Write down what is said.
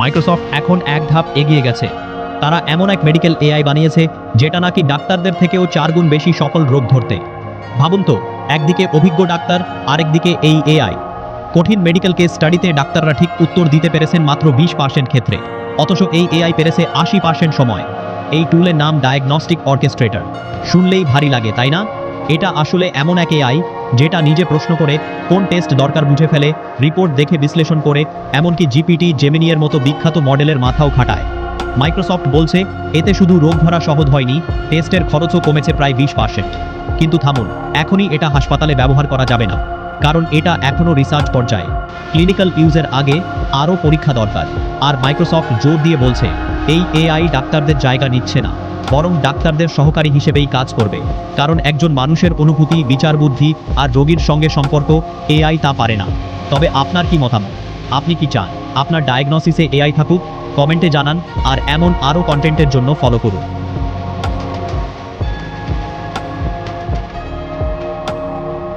Microsoft এখন এক ধাপ এগিয়ে গেছে। তারা এমন এক মেডিকেল এআই বানিয়েছে, যেটা নাকি ডাক্তারদের থেকেও চার গুণ বেশি সফল রোগ ধরতে। ভাবুন তো, একদিকে অভিজ্ঞ ডাক্তার, আরেকদিকে এই এআই কঠিন মেডিকেল কেস স্টাডিতে ডাক্তাররা ঠিক উত্তর দিতে পেরেছেন মাত্র বিশ পার্সেন্ট ক্ষেত্রে। অথচ এই এআই পেরেছে আশি পার্সেন্ট সময়। এই টুলের নাম ডায়াগনস্টিক অর্কেস্ট্রেটর শুনলেই ভারী লাগে, তাই না? এটা আসলে এমন এক এআই যেটা নিজে প্রশ্ন করে কোন টেস্ট দরকার বুঝে ফেলে রিপোর্ট দেখে বিশ্লেষণ করে, এমনকি জিপিটি জেমিনিয়ের মতো বিখ্যাত মডেলের মাথাও খাটায়। মাইক্রোসফট বলছে, এতে শুধু রোগ ধরা সহজ হয়নি, টেস্টের খরচও কমেছে প্রায় বিশ পার্সেন্ট কিন্তু থামুন, এখনই এটা হাসপাতালে ব্যবহার করা যাবে না, কারণ এটা এখনও রিসার্চ পর্যায়ে। ক্লিনিক্যাল ইউজের আগে আরও পরীক্ষা দরকার, আর মাইক্রোসফট জোর দিয়ে বলছে, এই এআই ডাক্তারদের জায়গা নিচ্ছে না। বরং ডাক্তারদের সহকারী হিসেবেই কাজ করবে। কারণ একজন মানুষের অনুভূতি, বিচার বুদ্ধি আর রোগীর সঙ্গে সম্পর্ক, এআই তা পারে না। তবে আপনার কি মতামত? আপনি কি চান? আপনার ডায়াগনোসিসে এআই থাকুক? কমেন্টে জানান আর এমন আরও কন্টেন্টের জন্য ফলো করুন।